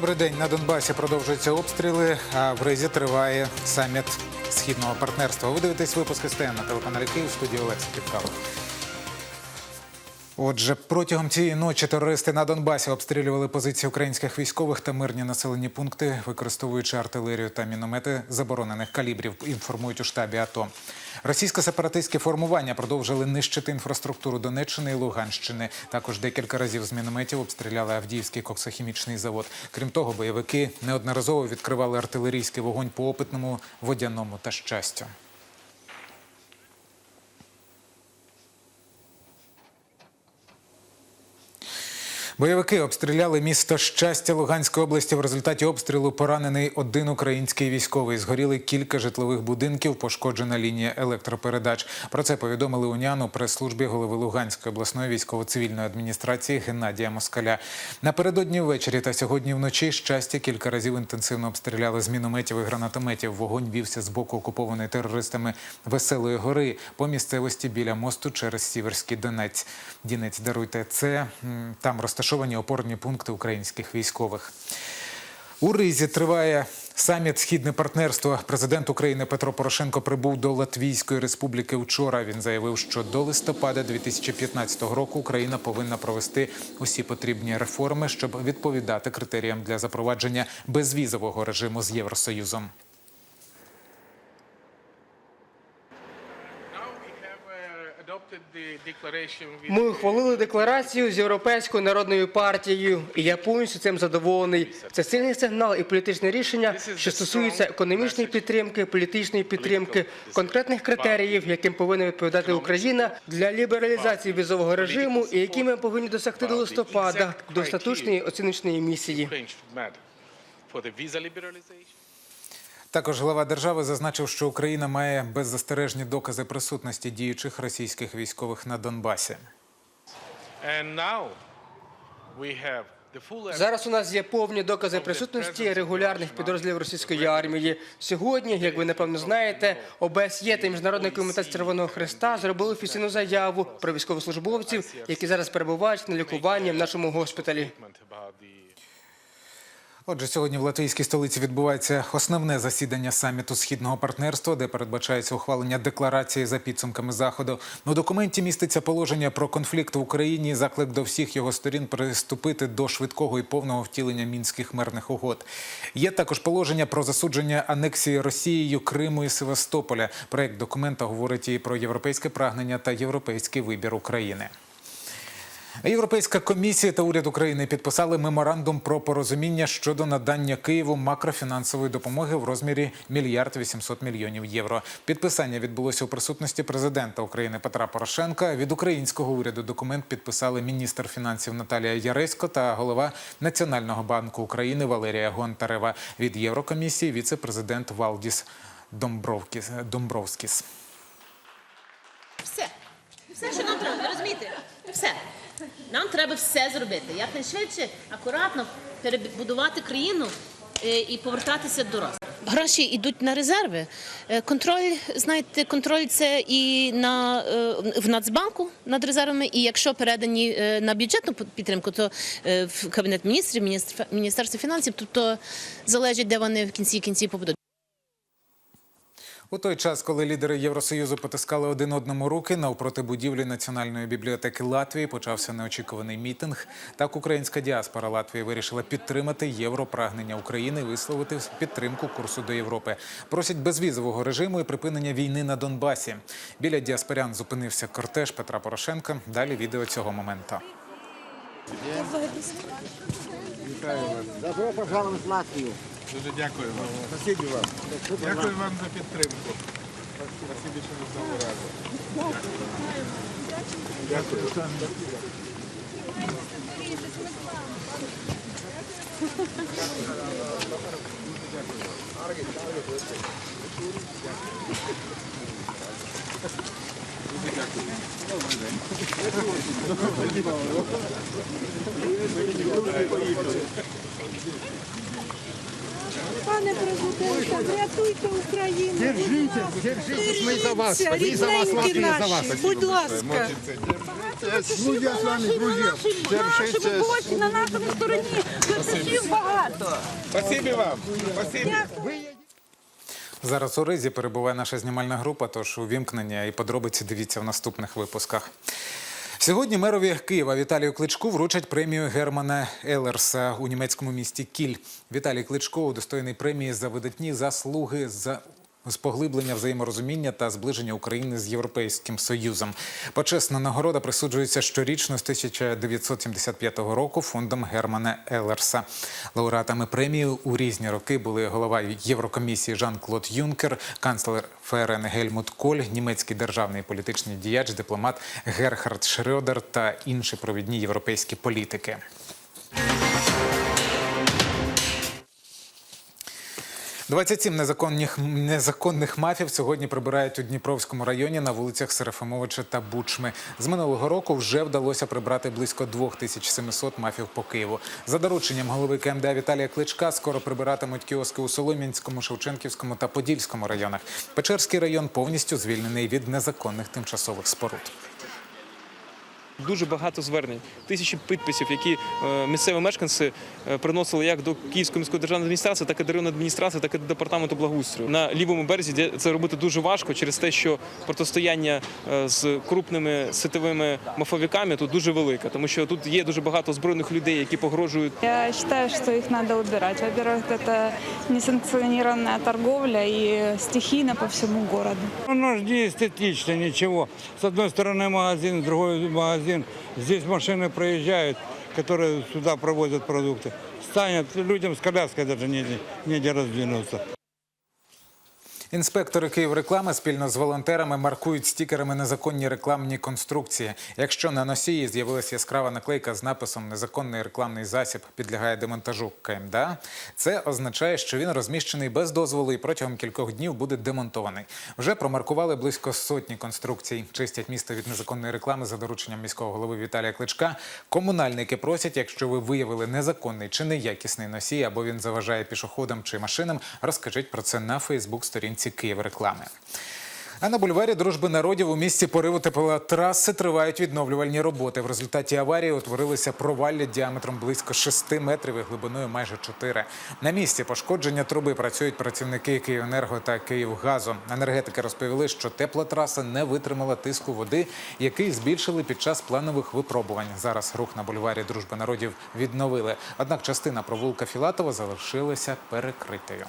Добрий день. На Донбасі продовжуються обстріли, а в Ризі триває саміт східного партнерства. Ви дивитесь випуск СТН на телеканалі Київ студії Олексій Підкалов. Отже, протягом цієї ночі терористи на Донбасі обстрілювали позиції українських військових та мирні населені пункти, використовуючи артилерію та міномети заборонених калібрів. Інформують у штабі АТО. Російсько-сепаратистські формування продовжили нищити інфраструктуру Донеччини і Луганщини. Також декілька разів з мінометів обстріляли Авдіївський коксохімічний завод. Крім того, бойовики неодноразово відкривали артилерійський вогонь по опитному, водяному та щастю. Бойовики обстріляли місто щастя Луганської області. В результаті обстрілу поранений один український військовий. Згоріли кілька житлових будинків, пошкоджена лінія електропередач. Про це повідомили уняну прес-службі голови Луганської обласної військово-цивільної адміністрації Геннадія Москаля. Напередодні ввечері та сьогодні вночі щастя кілька разів інтенсивно обстріляли з мінометів і гранатометів. Вогонь вівся з боку окупованої терористами Веселої гори по місцевості біля мосту через Сіверський Донець. Дінець даруйте це там розташовані опорні пункти українських військових. У Ризі триває саміт Східне партнерство. Президент України Петро Порошенко прибув до Латвійської республіки вчора. Він заявив, що до листопада 2015 року Україна повинна провести усі потрібні реформи, щоб відповідати критеріям для запровадження безвізового режиму з Євросоюзом. Ми ухвалили декларацію з Європейською народною партією, і я повністю цим задоволений. Це сильний сигнал і політичне рішення, що стосується економічної підтримки, політичної підтримки, конкретних критеріїів, яким повинна відповідати Україна для лібералізації візового режиму, і які ми повинні досягти до листопада до остаточної оціночної місії. Також глава держави зазначив, що Україна має беззастережні докази присутності діючих російських військових на Донбасі. Зараз у нас є повні докази присутності регулярних підрозділів російської армії. Сьогодні, як ви напевно знаєте, ОБСЄ та міжнародний комітет Червоного Христа зробили офіційну заяву про військовослужбовців, які зараз перебувають на лікуванні в нашому госпіталі. Отже, сьогодні в латвійській столиці відбувається основне засідання саміту східного партнерства, де передбачається ухвалення декларації за підсумками заходу. У документі міститься положення про конфлікт в Україні, заклик до всіх його сторін приступити до швидкого і повного втілення мінських мирних угод. Є також положення про засудження анексії Росією Криму і Севастополя. Проект документа говорить і про європейське прагнення та європейський вибір України. Європейська комісія та уряд України підписали меморандум про порозуміння щодо надання Києву макрофінансової допомоги в розмірі мільярд 800 мільйонів євро. Підписання відбулося у присутності президента України Петра Порошенка. Від українського уряду документ підписали міністр фінансів Наталія Яресько та голова Національного банку України Валерія Гонтарева. Від Єврокомісії віце-президент Валдіс Домбровкіс Домбровскіс. Все. Все, що нам треба, розумієте? Все. Нам треба все зробити. Якнайшвидше, акуратно перебудувати країну е, і повертатися до розвитку. Гроші йдуть на резерви. Е, Контроль, знаєте, контроль це і на е, в Нацбанку над резервами, і якщо передані на бюджетну підтримку, то в кабінет міністрів, міністр- міністерство фінансів, тобто залежить, де вони в кінці кінців побудуть. У той час, коли лідери Євросоюзу потискали один одному руки, навпроти будівлі Національної бібліотеки Латвії почався неочікуваний мітинг. Так, українська діаспора Латвії вирішила підтримати європрагнення України, і висловити підтримку курсу до Європи. Просять безвізового режиму і припинення війни на Донбасі. Біля діаспорян зупинився кортеж Петра Порошенка. Далі відео цього моменту. Добро пожаловать в Латвию. Дуже дякую вам. Спасибо вам. Дякую вам за підтримку. Спасибі, що ви знову разом. Пане президенте, врятуйте Україну. Держите, держите, мы за вас. Мы за вас, рідненькі за вас. Будь ласка. Ну, я з вами, друзі. Це наші гості на нашому стороні. Глядачів багато. Спасибі вам. Спасибі. Зараз у Ризі перебуває наша знімальна група, тож увімкнення і подробиці дивіться в наступних випусках. Сьогодні мерові Києва Віталію Кличку вручать премію Германа Елерса у німецькому місті Кіль. Віталій Кличко удостоєний премії за видатні заслуги за з поглиблення взаєморозуміння та зближення України з Європейським Союзом. Почесна нагорода присуджується щорічно з 1975 року фондом Германа Елерса. Лауреатами премії у різні роки були голова Єврокомісії Жан-Клод Юнкер, канцлер ФРН Гельмут Коль, німецький державний політичний діяч, дипломат Герхард Шрёдер та інші провідні європейські політики. «27 незаконних, незаконних мафів сьогодні прибирають у Дніпровському районі на вулицях Серафимовича та Бучми. З минулого року вже вдалося прибрати близько 2700 мафів по Києву. За дорученням голови КМДА Віталія Кличка скоро прибиратимуть кіоски у Солом'янському, Шевченківському та Подільському районах. Печерський район повністю звільнений від незаконних тимчасових споруд Дуже багато звернень, тисячі підписів, які е, місцеві мешканці е, приносили як до Київської міської державної адміністрації, так і до районної адміністрації, так і до департаменту благоустрою. На лівому березі де це робити дуже важко через те, що протистояння е, з крупними сетовими мафовиками тут дуже велике, тому що тут є дуже багато озброєних людей, які погрожують Я считаю, что их надо убирать. Во-первых, это несанкционированная торговля и стихийно по всему городу. Оно же не эстетично, ничего. С одной стороны магазин, с другой магазин. Здесь машины проезжают, которые сюда провозят продукты. Станет людям с коляской даже негде, негде раздвинуться. Інспектори Київреклами спільно з волонтерами маркують стікерами незаконні рекламні конструкції. Якщо на носії з'явилася яскрава наклейка з написом Незаконний рекламний засіб підлягає демонтажу КМДА, це означає, що він розміщений без дозволу і протягом кількох днів буде демонтований. Вже промаркували близько сотні конструкцій. Чистять місто від незаконної реклами за дорученням міського голови Віталія Кличка. Комунальники просять, якщо ви виявили незаконний чи неякісний носій, або він заважає пішоходам чи машинам, розкажіть про це на Фейсбук-сторінці Київреклами. А на бульварі дружби народів у місті пориву теплотраси тривають відновлювальні роботи. В результаті аварії утворилися провалля діаметром близько 6 метрів і глибиною майже 4. На місці пошкодження труби працюють працівники Київенерго та Київгазу. Енергетики розповіли, що теплотраса не витримала тиску води, який збільшили під час планових випробувань. Зараз рух на бульварі дружби народів відновили. Однак частина провулка Філатова залишилася перекритою.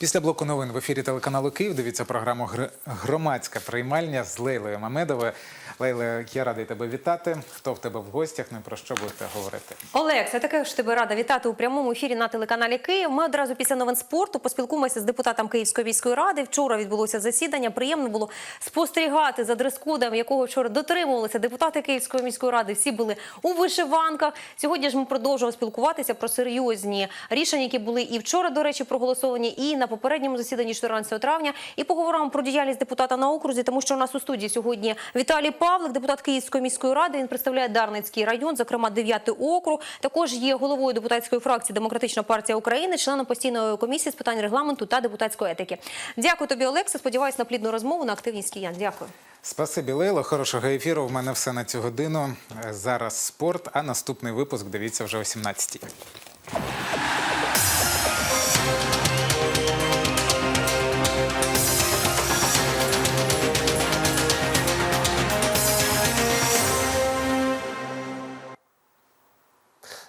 Після блоку новин в ефірі телеканалу Київ дивіться програму «Гр- Громадська приймальня з Лейлою Мамедовою. Лейла, я радий тебе вітати. Хто в тебе в гостях? Ну і про що будете говорити? Олекс, я також тебе рада вітати у прямому ефірі на телеканалі Київ. Ми одразу після новин спорту поспілкуємося з депутатом Київської міської ради. Вчора відбулося засідання. Приємно було спостерігати за дрес-кодом, якого вчора дотримувалися депутати Київської міської ради. Всі були у вишиванках. Сьогодні ж ми продовжуємо спілкуватися про серйозні рішення, які були і вчора, до речі, проголосовані, і на попередньому засіданні 14 травня. І поговоримо про діяльність депутата на окрузі, тому що у нас у студії сьогодні Віталій Павлик, депутат Київської міської ради. Він представляє Дарницький район, зокрема 9 округ. Також є головою депутатської фракції Демократична партія України, членом постійної комісії з питань регламенту та депутатської етики. Дякую тобі, Олекса. Сподіваюсь на плідну розмову на активність киян. Дякую. Спасибі, Лейло. Хорошого ефіру. В мене все на цю годину. Зараз спорт, а наступний випуск дивіться вже о 17-й.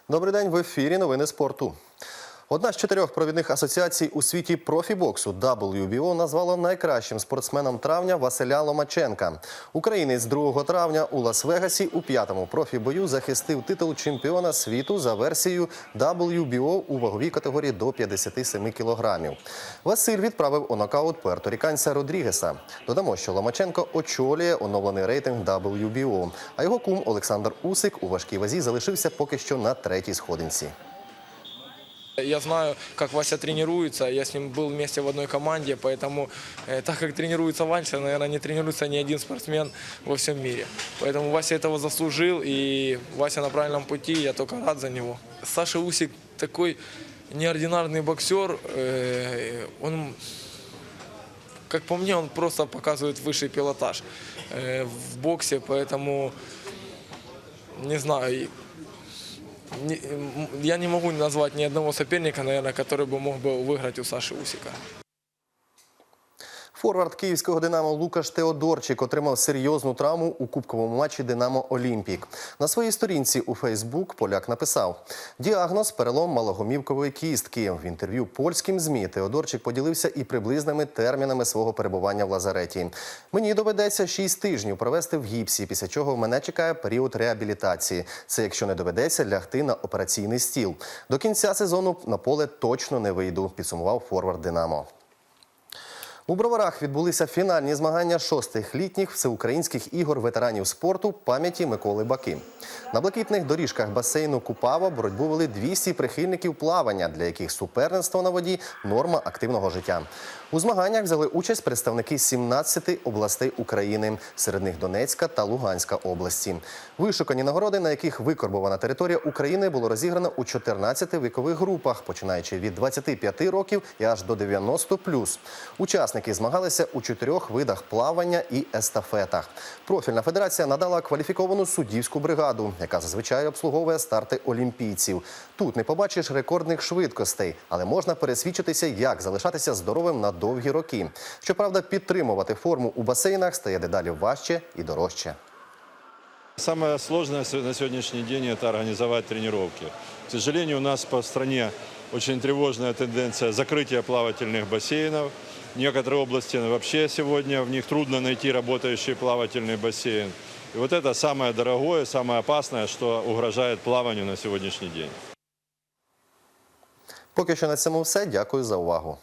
Добрий день в ефірі. Новини спорту. Одна з чотирьох провідних асоціацій у світі профібоксу WBO назвала найкращим спортсменом травня Василя Ломаченка. Українець 2 травня у Лас-Вегасі у п'ятому профібою захистив титул чемпіона світу за версією WBO у ваговій категорії до 57 кілограмів. Василь відправив у нокаут пуерторіканця Родрігеса. Додамо, що Ломаченко очолює оновлений рейтинг WBO, а його кум Олександр Усик у важкій вазі залишився поки що на третій сходинці. Я знаю, как Вася тренируется, я с ним был вместе в одной команде, поэтому э, так как тренируется Вася, наверное, не тренируется ни один спортсмен во всем мире. Поэтому Вася этого заслужил, и Вася на правильном пути, я только рад за него. Саша Усик такой неординарный боксер, э, он как по мне, он просто показывает высший пилотаж э, в боксе, поэтому не знаю. и не- м, я не могу назвать ни одного соперника, наверное, который бы мог бы выиграть у Саши Усика. Форвард київського Динамо Лукаш Теодорчик отримав серйозну травму у кубковому матчі Динамо Олімпік. На своїй сторінці у Фейсбук поляк написав: діагноз перелом малогомівкової кістки. В інтерв'ю польським змі Теодорчик поділився і приблизними термінами свого перебування в лазареті. Мені доведеться 6 тижнів провести в гіпсі, після чого мене чекає період реабілітації. Це якщо не доведеться лягти на операційний стіл. До кінця сезону на поле точно не вийду. Підсумував форвард Динамо. У Броварах відбулися фінальні змагання шостих літніх всеукраїнських ігор ветеранів спорту пам'яті Миколи Баки. На блакитних доріжках басейну Купава боротьбу вели 200 прихильників плавання, для яких суперництво на воді норма активного життя. У змаганнях взяли участь представники 17 областей України, серед них Донецька та Луганська області. Вишукані нагороди, на яких викорбована територія України, було розіграно у 14 вікових групах, починаючи від 25 років і аж до 90+. Учасники змагалися у чотирьох видах плавання і естафетах. Профільна федерація надала кваліфіковану суддівську бригаду, яка зазвичай обслуговує старти олімпійців. Тут не побачиш рекордних швидкостей, але можна пересвідчитися, як залишатися здоровим на довгі роки. Щоправда, підтримувати форму у басейнах стає дедалі важче і дорожче. Самое сложное с- на сегодняшний день – это организовать тренировки. К сожалению, у нас по стране очень тревожная тенденция закрытия плавательных бассейнов. Некоторые области вообще сегодня в них трудно найти работающий плавательный бассейн. И вот это самое дорогое, самое опасное, что угрожает плаванию на сегодняшний день. Поки що на цьому все. Дякую за увагу.